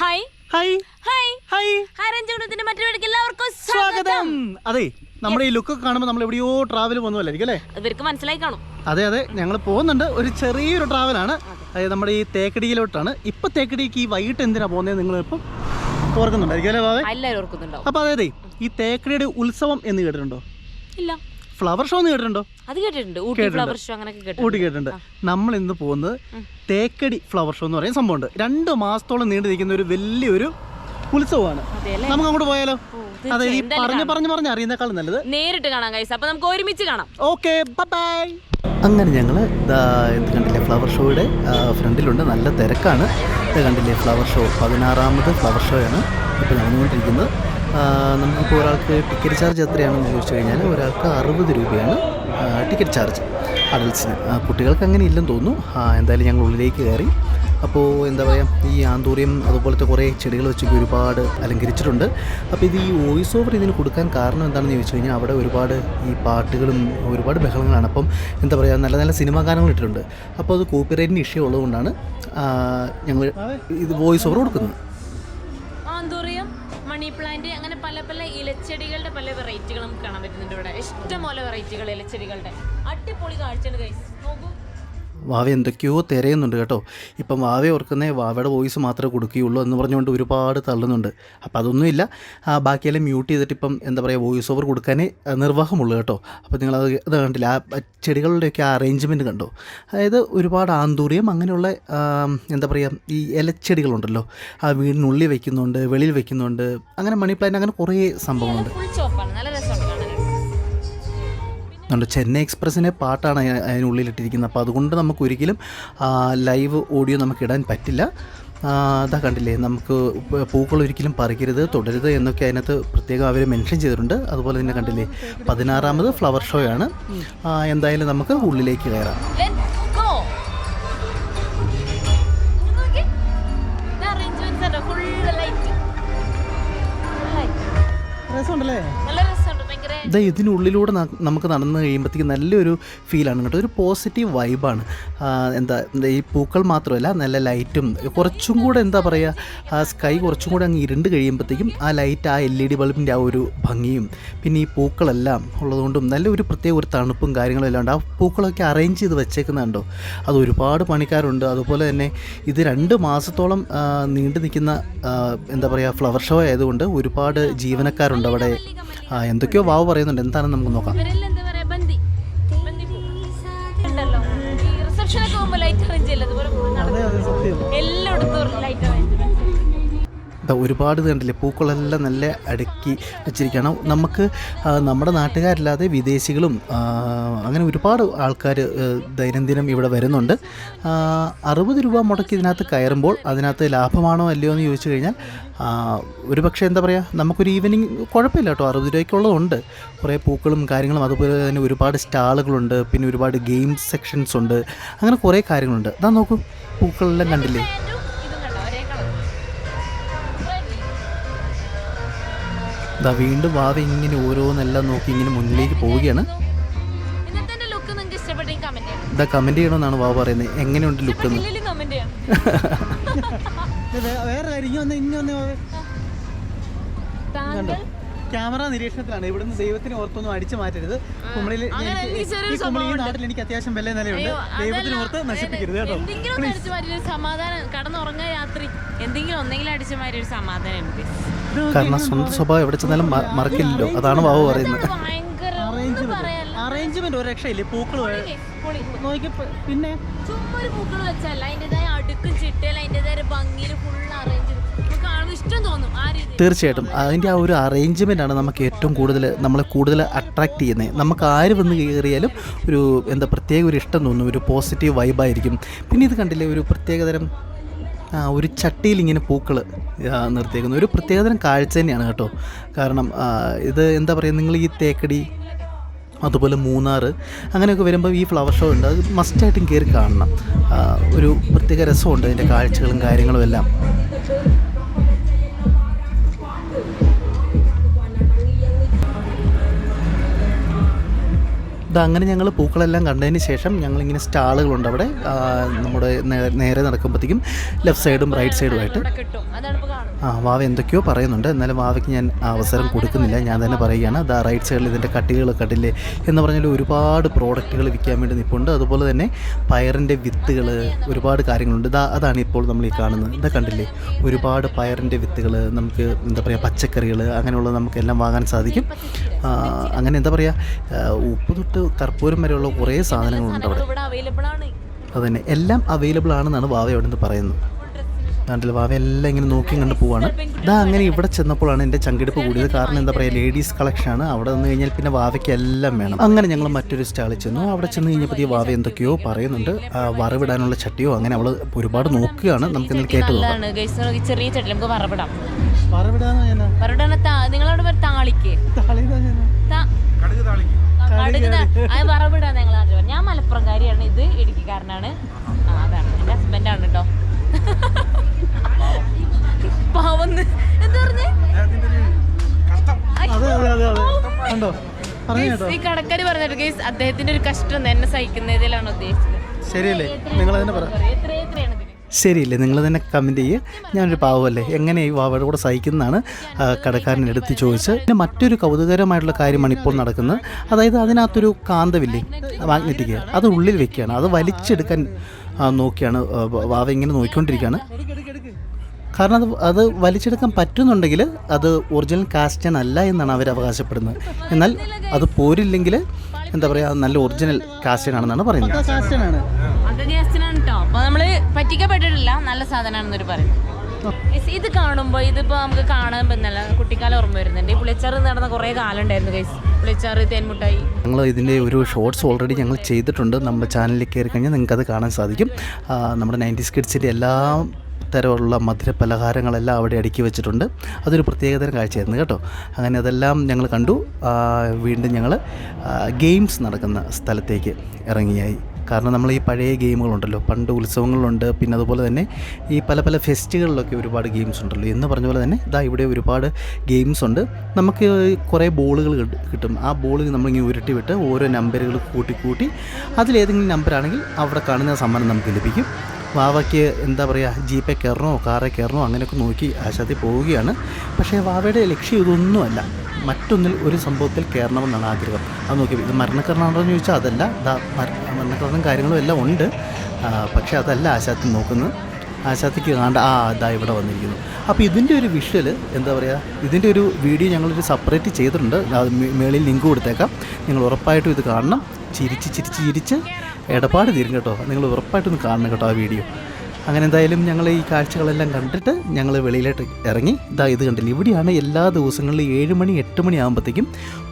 Hi hi hi hi hi രഞ്ജകുണത്തിന്റെ മറ്റൊരു എല്ലാവർക്കും സ്വാഗതം. അതെ നമ്മുടെ ഈ ലുക്ക് കാണുമ്പോൾ നമ്മൾ എവിടെയോ ട്രാവൽ പോകുന്നതല്ലായിരിക്കും അല്ലേ ഇവർക്ക് മനസ്സിലായി കാണും. അതെ അതെ ഞങ്ങൾ പോകുന്നുണ്ട്. ഒരു ചെറിയൊരു ട്രാവലാണ് അതായത് നമ്മുടെ ഈ തേക്കടിയിലോട്ടാണ്. ഇപ്പൊ തേക്കടിക്ക് ഈ വൈകിട്ട് എന്തിനാ പോകുന്നത് നിങ്ങൾ ഇപ്പം ഓർക്കുന്നുണ്ടായിരിക്കും അല്ലേ ബാബേ? എല്ലാവരും ഓർക്കുന്നുണ്ടാവും. അപ്പൊ അതെ ഈ തേക്കടിയുടെ ഉത്സവം എന്ന് കേട്ടിട്ടുണ്ടോ? ഇല്ല. ഫ്ലവർ ഷോ എന്ന് കേട്ടിട്ടുണ്ടോ? അത് കേട്ടിട്ടുണ്ട്. ഊട്ടി ഫ്ലവർ ഷോ അങ്ങനെയൊക്കെ ഊട്ടി കേട്ടിട്ടുണ്ട്. കേട്ടിട്ടുണ്ട് നമ്മൾ ഇന്ന് പോകുന്നത് തേക്കടി ഫ്ലവർ ഷോ എന്ന് പറയുന്ന സംഭവമുണ്ട്. രണ്ട് മാസത്തോളം നീണ്ടു നിൽക്കുന്ന ഒരു വലിയൊരു ഉത്സവമാണ്. അതെ അല്ലേ? നമുക്ക് അങ്ങോട്ട് പോയാലോ? അതെ ഈ പറഞ്ഞു പറഞ്ഞു പറഞ്ഞു അറിയുന്നേക്കാളും നല്ലത്. നേരിട്ട് കാണാം കൈസ് അപ്പൊ നമുക്ക് ഒരുമിച്ച് കാണാം. ഓക്കെ ബൈ അങ്ങനെ ഞങ്ങൾ ഇത് കണ്ടില്ലേ? ഫ്ലവർ ഷോയുടെ ഫ്രണ്ടിലുണ്ട്. നല്ല തിരക്കാണ്. ഇത് കണ്ടില്ലേ? ഫ്ലവർ ഷോ പതിനാറാമത് ഫ്ലവർ ഷോയാണ് ഇപ്പോൾ നടന്നുകൊണ്ടിരിക്കുന്നത്. നമുക്കിപ്പോൾ ഒരാൾക്ക് ടിക്കറ്റ് ചാർജ് എത്രയാണെന്ന് ചോദിച്ചു കഴിഞ്ഞാൽ ഒരാൾക്ക് അറുപത് രൂപയാണ് ടിക്കറ്റ് ചാർജ് അഡൽസിന് കുട്ടികൾക്ക് അങ്ങനെ ഇല്ലെന്ന് തോന്നുന്നു. എന്തായാലും ഞങ്ങൾ ഉള്ളിലേക്ക് കയറി. അപ്പോൾ എന്താ പറയുക ഈ ആന്തൂറിയം അതുപോലത്തെ കുറേ ചെടികൾ വെച്ചൊക്കെ ഒരുപാട് അലങ്കരിച്ചിട്ടുണ്ട്. അപ്പോൾ ഇത് ഈ വോയിസ് ഓവർ ഇതിന് കൊടുക്കാൻ കാരണം എന്താണെന്ന് ചോദിച്ചു കഴിഞ്ഞാൽ അവിടെ ഒരുപാട് ഈ പാട്ടുകളും ഒരുപാട് ബഹളങ്ങളാണ്. അപ്പം എന്താ പറയുക നല്ല നല്ല സിനിമാ ഗാനങ്ങൾ ഇട്ടിട്ടുണ്ട്. അപ്പോൾ അത് കോപ്പിറൈറ്റിന് ഇഷ്യൂ ഉള്ളതുകൊണ്ടാണ് ഞങ്ങൾ ഇത് വോയിസ് ഓവർ കൊടുക്കുന്നത്. മണി പ്ലാന്റ് അങ്ങനെ പല പല ഇലച്ചെടികളുടെ പല വെറൈറ്റികൾ നമുക്ക് കാണാൻ പറ്റുന്നുണ്ട് ഇവിടെ. ഇഷ്ടംപോലെ വെറൈറ്റികൾ ഇലച്ചെടികളുടെ. അടിപൊളി കാഴ്ചയാണ് കൈസ് നോക്കൂ. വാവ എന്തൊക്കെയോ തിരയുന്നുണ്ട് കേട്ടോ. ഇപ്പം വാവ ഓർക്കുന്നേ വാവയുടെ വോയിസ് മാത്രമേ കൊടുക്കുകയുള്ളൂ എന്ന് പറഞ്ഞുകൊണ്ട് ഒരുപാട് തള്ളുന്നുണ്ട്. അപ്പോൾ അതൊന്നുമില്ല. ബാക്കിയെല്ലാം മ്യൂട്ട് ചെയ്തിട്ട് ഇപ്പം എന്താ പറയുക വോയിസ് ഓവർ കൊടുക്കാനേ നിർവാഹമുള്ളൂ കേട്ടോ. അപ്പോൾ നിങ്ങളത് ഇത് കണ്ടില്ല? ആ ചെടികളുടെയൊക്കെ ആ അറേഞ്ച്മെന്റ് കണ്ടോ? അതായത് ഒരുപാട് ആന്തൂറിയം അങ്ങനെയുള്ള എന്താ പറയുക ഈ ഇലച്ചെടികളുണ്ടല്ലോ. ആ വീടിനുള്ളിൽ വെക്കുന്നുണ്ട് വെളിയിൽ വെക്കുന്നുണ്ട് അങ്ങനെ മണി പ്ലാന്റ് അങ്ങനെ കുറേ സംഭവങ്ങളുണ്ട്. ഉണ്ട് ചെന്നൈ എക്സ്പ്രസ്സിന്റെ പാട്ടാണ് അതിന് അതിനുള്ളിലിട്ടിരിക്കുന്നത്. അപ്പോൾ അതുകൊണ്ട് നമുക്ക് ഒരിക്കലും ലൈവ് ഓഡിയോ നമുക്ക് ഇടാൻ പറ്റില്ല അതാ കണ്ടില്ലേ നമുക്ക് പൂക്കൾ ഒരിക്കലും പറിക്കരുത് തുടരുത് എന്നൊക്കെ അതിനകത്ത് പ്രത്യേകം അവർ മെൻഷൻ ചെയ്തിട്ടുണ്ട്. അതുപോലെ തന്നെ കണ്ടില്ലേ പതിനാറാമത് ഫ്ലവർ ഷോ ആണ് എന്തായാലും നമുക്ക് ഉള്ളിലേക്ക് കയറാം. രസമുണ്ടല്ലേ? ഇതാ ഇതിനുള്ളിലൂടെ നമുക്ക് നടന്നു കഴിയുമ്പോഴത്തേക്ക് നല്ലൊരു ഫീലാണ് കേട്ടോ. ഒരു പോസിറ്റീവ് വൈബാണ് എന്താ എന്താ ഈ പൂക്കൾ മാത്രമല്ല നല്ല ലൈറ്റും കുറച്ചും കൂടെ എന്താ പറയുക സ്കൈ കുറച്ചും കൂടെ അങ്ങ് ഇരുണ്ട് കഴിയുമ്പോഴത്തേക്കും ആ ലൈറ്റ് ആ എൽ ഇ ഡി ബൾബിന്റെ ആ ഒരു ഭംഗിയും പിന്നെ ഈ പൂക്കളെല്ലാം ഉള്ളതുകൊണ്ടും നല്ല ഒരു പ്രത്യേക ഒരു തണുപ്പും കാര്യങ്ങളും എല്ലാം ഉണ്ട്. ആ പൂക്കളൊക്കെ അറേഞ്ച് ചെയ്ത് വെച്ചേക്കുന്നുണ്ടോ അത് ഒരുപാട് പണിക്കാരുണ്ട്. അതുപോലെ തന്നെ ഇത് രണ്ട് മാസത്തോളം നീണ്ടു നിൽക്കുന്ന എന്താ പറയുക ഫ്ലവർ ഷോ ആയതുകൊണ്ട് ഒരുപാട് ജീവനക്കാരുണ്ട് അവിടെ. എന്തൊക്കെയോ വാവ് പറയുന്നുണ്ട്. എന്താണെന്ന് നമുക്ക് നോക്കാം. ഒരുപാട് കണ്ടില്ലേ? പൂക്കളെല്ലാം നല്ല അടുക്കി വെച്ചിരിക്കണം നമുക്ക് നമ്മുടെ നാട്ടുകാരല്ലാതെ വിദേശികളും അങ്ങനെ ഒരുപാട് ആൾക്കാർ ദൈനംദിനം ഇവിടെ വരുന്നുണ്ട്. അറുപത് രൂപ മുടക്കി ഇതിനകത്ത് കയറുമ്പോൾ അതിനകത്ത് ലാഭമാണോ അല്ലയോ എന്ന് ചോദിച്ചു കഴിഞ്ഞാൽ ഒരു പക്ഷേ എന്താ പറയുക നമുക്കൊരു ഈവനിങ് കുഴപ്പമില്ല കേട്ടോ. അറുപത് രൂപയ്ക്കുള്ളതുണ്ട്. കുറേ പൂക്കളും കാര്യങ്ങളും അതുപോലെ തന്നെ ഒരുപാട് സ്റ്റാളുകളുണ്ട്. പിന്നെ ഒരുപാട് ഗെയിം സെക്ഷൻസ് ഉണ്ട് അങ്ങനെ കുറേ കാര്യങ്ങളുണ്ട്. ഇതാ നോക്കൂ പൂക്കളെല്ലാം കണ്ടില്ലേ? ഇതാ വീണ്ടും വാവ ഇങ്ങനെ ഓരോന്നെല്ലാം നോക്കി ഇങ്ങനെ മുന്നിലേക്ക് പോവുകയാണ്. ഇന്നത്തെ എന്റെ ലുക്ക് നിങ്ങൾക്ക് ഇഷ്ടപ്പെട്ടെങ്കിൽ കമന്റ് ചെയ്യണം ഇതാ കമന്റ് ചെയ്യണമെന്നാണ് വാവ പറയുന്നത്. എങ്ങനെയുണ്ട് ലുക്ക് എന്ന്? കമന്റ് വേറെ ക്യാമറ നിരീക്ഷണത്തിലാണ്. ഇവിടുന്ന് ദൈവത്തിന് ഓർത്തൊന്നും അടിച്ചു മാറ്റരുത്. കുമളിയിൽ ഈ. നാട്ടിൽ എനിക്ക് അത്യാവശ്യം വില നിലയുണ്ട്. ദൈവത്തിന് ഓർത്ത് നശിപ്പിക്കരുത് കേട്ടോ. സമാധാനം കടന്നുറങ്ങാൻ രാത്രി. എന്തെങ്കിലും ഒന്നെങ്കിലും അടിച്ചു മാറ്റി ഒരു സമാധാനം ഉണ്ട് കാരണം സ്വന്തം സ്വഭാവം എവിടെ ചെന്നാലും മറക്കില്ലല്ലോ. അതാണ് വാവു പറയുന്നത്. അറേഞ്ച്മെന്റ് ഒരു രക്ഷയില്ലേ? പൂക്കൾ പൊളി. നോക്കി പിന്നെ? ചുമ്മാ ഒരു പൂക്കൾ വെച്ചല്ല അതിന്റെതായ അടുക്കും ചിട്ടയിൽ അതിന്റെതായ ഭംഗിയിൽ ഫുൾ അറേഞ്ച് നമുക്ക് കാണുമ്പോൾ ഇഷ്ടം തോന്നും ആ രീതി. തീർച്ചയായിട്ടും. അതിന്റെ ആ ഒരു അറേഞ്ച്മെന്റ് ആണ് നമുക്ക് ഏറ്റവും കൂടുതൽ നമ്മളെ കൂടുതൽ അട്രാക്റ്റ് ചെയ്യുന്നത് നമുക്ക് ആര് വന്ന് കയറിയാലും ഒരു എന്താ പ്രത്യേക ഒരു ഇഷ്ടം തോന്നും. ഒരു പോസിറ്റീവ് വൈബായിരിക്കും പിന്നെ ഇത് കണ്ടില്ലേ ഒരു പ്രത്യേകതരം ഒരു ചട്ടിയിൽ ഇങ്ങനെ പൂക്കൾ നിർത്തിയേക്കുന്നത് ഒരു പ്രത്യേകതരം കാഴ്ച തന്നെയാണ് കേട്ടോ. കാരണം ഇത് എന്താ പറയുക നിങ്ങൾ ഈ തേക്കടി അതുപോലെ മൂന്നാർ അങ്ങനെയൊക്കെ വരുമ്പോൾ ഈ ഫ്ലവർ ഷോ ഉണ്ട്. അത് മസ്റ്റായിട്ടും കയറി കാണണം. ഒരു പ്രത്യേക രസമുണ്ട് അതിന്റെ കാഴ്ചകളും കാര്യങ്ങളും എല്ലാം. അങ്ങനെ ഞങ്ങൾ പൂക്കളെല്ലാം കണ്ടതിന് ശേഷം ഞങ്ങളിങ്ങനെ സ്റ്റാളുകളുണ്ട് അവിടെ. നമ്മുടെ നേരെ നടക്കുമ്പോഴത്തേക്കും ലെഫ്റ്റ് സൈഡും റൈറ്റ് സൈഡുമായിട്ട്. ആ വാവ എന്തൊക്കെയോ പറയുന്നുണ്ട്. എന്നാലും വാവയ്ക്ക് ഞാൻ അവസരം കൊടുക്കുന്നില്ല. ഞാൻ തന്നെ പറയുകയാണ് ദാ റൈറ്റ് സൈഡിൽ ഇതിന്റെ കട്ടികൾ കട്ടില്ലേ എന്ന് പറഞ്ഞാൽ ഒരുപാട് പ്രോഡക്റ്റുകൾ വിൽക്കാൻ വേണ്ടി നിൽപ്പുണ്ട് അതുപോലെ തന്നെ പയറിന്റെ വിത്തുകൾ ഒരുപാട് കാര്യങ്ങളുണ്ട്. ഇതാ അതാണ് ഇപ്പോൾ നമ്മൾ ഈ കാണുന്നത്. ഇതാ കണ്ടില്ലേ? ഒരുപാട് പയറിന്റെ വിത്തുകൾ നമുക്ക് എന്താ പറയുക പച്ചക്കറികൾ അങ്ങനെയുള്ള നമുക്കെല്ലാം വാങ്ങാൻ സാധിക്കും. അങ്ങനെ എന്താ പറയുക ഉപ്പ് തൊട്ട് കർപ്പൂരം വരെയുള്ള കുറേ സാധനങ്ങളുണ്ട് അവിടെ. അതന്നെ. അതുതന്നെ എല്ലാം അവൈലബിൾ ആണെന്നാണ് വാവ അവിടെ നിന്ന് പറയുന്നത്. കണ്ടില്ല? വാവ എല്ലാം ഇങ്ങനെ നോക്കി കണ്ട് പോവാണ്. ഇതാ അങ്ങനെ ഇവിടെ ചെന്നപ്പോഴാണ് എന്റെ ചങ്കെടുപ്പ് കൂടിയത്. കാരണം എന്താ പറയുക ലേഡീസ് കളക്ഷനാണ് അവിടെ നിന്ന് കഴിഞ്ഞാൽ പിന്നെ വാവയ്ക്ക് എല്ലാം വേണം. അങ്ങനെ ഞങ്ങൾ മറ്റൊരു സ്റ്റാളിൽ ചെന്നു. അവിടെ ചെന്ന് കഴിഞ്ഞപ്പോൾ വാവ എന്തൊക്കെയോ പറയുന്നുണ്ട്. ആ, വറവിടാനുള്ള ചട്ടിയോ അങ്ങനെ അവൾ ഒരുപാട് നോക്കുകയാണ്. നമുക്ക് ഇന്നലെ കേട്ടു ചെറിയ ചട്ടി. നമുക്ക് വറവിടാം. വറവിടാന്ന് വറവിടാൻ നിങ്ങളവിടെ താളിക്ക്. അത് ഞങ്ങൾ ഞാൻ മലപ്പുറംകാരിയാണ്. ഇത് ഇടുക്കിക്കാരനാണ്. ആ അതാണ്. എന്റെ ഹസ്ബൻഡാണ് കേട്ടോ പാവന്ന് എന്താ പറഞ്ഞേ? അതെ അതെ അതെ അതെ. കണ്ടോ? പറഞ്ഞു കേട്ടോ. ഈ കടക്കാര് പറഞ്ഞിട്ട് അദ്ദേഹത്തിന്റെ ഒരു കഷ്ടം എന്നെ സഹിക്കുന്നതിലാണ് ഉദ്ദേശിച്ചത്. ശരിയല്ലേ? നിങ്ങളതിനെ പറ. എത്ര എത്രയാണ് ഇതിന് ശരിയില്ലേ? നിങ്ങൾ തന്നെ കമന്റ് ചെയ്യുക ഞാനൊരു പാവമല്ലേ എങ്ങനെ ഈ വാവയുടെ കൂടെ സഹിക്കുന്നതാണ് കടക്കാരനെടുത്ത് കടക്കാരൻ എടുത്ത് ചോദിച്ച് പിന്നെ മറ്റൊരു കൗതുകരമായിട്ടുള്ള കാര്യമാണ് ഇപ്പോൾ നടക്കുന്നത്. അതായത് അതിനകത്തൊരു കാന്തവില്ലേ? മാഗ്നറ്റിക്. അത് ഉള്ളിൽ വെക്കുകയാണ്. അത് വലിച്ചെടുക്കാൻ നോക്കിയാണ് വാവ ഇങ്ങനെ നോക്കിക്കൊണ്ടിരിക്കുകയാണ്. കാരണം അത് അത് വലിച്ചെടുക്കാൻ പറ്റുന്നുണ്ടെങ്കിൽ അത് ഒറിജിനൽ കാസ്റ്റൻ അല്ല എന്നാണ് അവർ അവകാശപ്പെടുന്നത്. എന്നാൽ അത് പോരില്ലെങ്കിൽ എന്താ പറയുക നല്ല ഒറിജിനൽ കാസ്റ്റൻ ആണെന്നാണ് പറയുന്നത്. അപ്പൊ നമ്മൾ പറ്റിക്കപ്പെട്ടിട്ടില്ല. നല്ല സാധനമാണെന്നൊരു Guys, ഇത് കാണുമ്പോൾ ഇതിപ്പോ നമുക്ക് കാണാൻ പറ്റുന്നില്ല. കുട്ടിക്കാലം ഓർമ്മ വരുന്നുണ്ട്. ഈ പുളിച്ചാറ് നടന്ന കുറേ കാലം ഉണ്ടായിരുന്നു ഗൈസ് പുളിച്ചാറ് തേൻമുട്ടായി. ഞങ്ങൾ ഇതിന്റെ ഒരു ഷോർട്സ് ഓൾറെഡി ഞങ്ങൾ ചെയ്തിട്ടുണ്ട്. നമ്മുടെ ചാനലിൽ കയറി കഴിഞ്ഞാൽ നിങ്ങൾക്ക് അത് കാണാൻ സാധിക്കും. നമ്മുടെ നയന്റീസ് കിഡ്സിന്റെ എല്ലാ തരമുള്ള മധുര പലഹാരങ്ങളെല്ലാം അവിടെ അടുക്കി വെച്ചിട്ടുണ്ട്. അതൊരു പ്രത്യേകതരം കാഴ്ചയായിരുന്നു കേട്ടോ. അങ്ങനെ അതെല്ലാം ഞങ്ങൾ കണ്ടു. വീണ്ടും ഞങ്ങൾ ഗെയിംസ് നടക്കുന്ന സ്ഥലത്തേക്ക് ഇറങ്ങിയായി. കാരണം നമ്മൾ ഈ പഴയ ഗെയിമുകളുണ്ടല്ലോ പണ്ട് ഉത്സവങ്ങളിലുണ്ട് പിന്നെ അതുപോലെ തന്നെ ഈ പല പല ഫെസ്റ്റുകളിലൊക്കെ ഒരുപാട് ഗെയിംസ് ഉണ്ടല്ലോ. എന്ന് പറഞ്ഞ പോലെ തന്നെ ഇതാ ഇവിടെ ഒരുപാട് ഗെയിംസ് ഉണ്ട്. നമുക്ക് കുറേ ബോളുകൾ കിട്ടും. ആ ബോളിൽ നമ്മളിങ്ങനെ ഉരുട്ടി വിട്ട് ഓരോ നമ്പറുകൾ കൂട്ടി കൂട്ടി അതിലേതെങ്കിലും നമ്പറാണെങ്കിൽ അവിടെ കാണുന്ന സമ്മാനം നമുക്ക് ലഭിക്കും. വാവയ്ക്ക് എന്താ പറയുക ജീപ്പേ കയറണോ കാറേ കയറണോ അങ്ങനെയൊക്കെ നോക്കി ആശാതി പോവുകയാണ്. പക്ഷേ വാവയുടെ ലക്ഷ്യം ഇതൊന്നുമല്ല. മറ്റൊന്നിൽ ഒരു സംഭവത്തിൽ കയറണമെന്നാണ് ആഗ്രഹം. അത് നോക്കി ഇത് മരണക്കരണമാണോ എന്ന് ചോദിച്ചാൽ അതല്ല. മരണക്കരണം കാര്യങ്ങളും എല്ലാം ഉണ്ട്. പക്ഷേ അതല്ല ആശാത്തി നോക്കുന്നത്. ആശാത്തിക്ക് കാണ്ട ആ ഇതാ ഇവിടെ വന്നിരിക്കുന്നു. അപ്പോൾ ഇതിന്റെ ഒരു വിഷ്വൽ എന്താ പറയുക ഇതിന്റെ ഒരു വീഡിയോ ഞങ്ങളൊരു സെപ്പറേറ്റ് ചെയ്തിട്ടുണ്ട്. മേളിൽ ലിങ്ക് കൊടുത്തേക്കാം. നിങ്ങൾ ഉറപ്പായിട്ടും ഇത് കാണണം. ചിരിച്ച് ചിരിച്ച് ചിരിച്ച് ഇടപാട് തീരും കേട്ടോ. നിങ്ങൾ ഉറപ്പായിട്ടൊന്ന് കാണണം കേട്ടോ ആ വീഡിയോ. അങ്ങനെ എന്തായാലും ഞങ്ങൾ ഈ കാഴ്ചകളെല്ലാം കണ്ടിട്ട് ഞങ്ങൾ വെളിയിലോട്ട് ഇറങ്ങി. ഇതാ ഇത് കണ്ടില്ല? ഇവിടെയാണ് എല്ലാ ദിവസങ്ങളിലും ഏഴ് മണി എട്ട് മണി ആകുമ്പോഴത്തേക്കും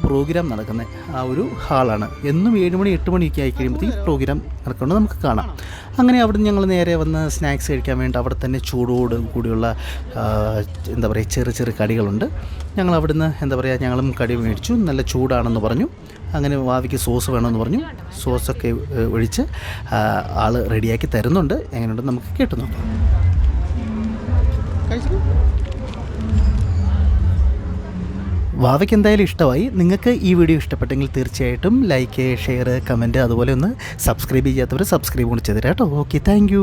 പ്രോഗ്രാം നടക്കുന്നത് ആ ഒരു ഹാളാണ്. എന്നും ഏഴ് മണി എട്ട് മണിയൊക്കെ ആയി കഴിയുമ്പോഴത്തേക്കും പ്രോഗ്രാം നടക്കുന്നത് നമുക്ക് കാണാം. അങ്ങനെ അവിടെ ഞങ്ങൾ നേരെ വന്ന് സ്നാക്സ് കഴിക്കാൻ വേണ്ടി അവിടെ തന്നെ ചൂടോട് കൂടിയുള്ള എന്താ പറയുക ചെറിയ ചെറിയ കടികളുണ്ട്. ഞങ്ങൾ അവിടുന്ന് എന്താ പറയുക ഞങ്ങളും കടി മേടിച്ചു. നല്ല ചൂടാണെന്ന് പറഞ്ഞു. അങ്ങനെ വാവിക്ക് സോസ് വേണമെന്ന് പറഞ്ഞു. സോസൊക്കെ ഒഴിച്ച് ആൾ റെഡിയാക്കി തരുന്നുണ്ട്. എങ്ങനെയുണ്ടെന്ന് നമുക്ക് കേട്ടു നോക്കാം. വാവയ്ക്ക് എന്തായാലും ഇഷ്ടമായി. നിങ്ങൾക്ക് ഈ വീഡിയോ ഇഷ്ടപ്പെട്ടെങ്കിൽ തീർച്ചയായിട്ടും ലൈക്ക് ഷെയർ കമന്റ് അതുപോലെ ഒന്ന് സബ്സ്ക്രൈബ് ചെയ്യാത്തവർ സബ്സ്ക്രൈബ് കൂടി ചെയ്തേരാ കേട്ടോ ഓക്കെ താങ്ക്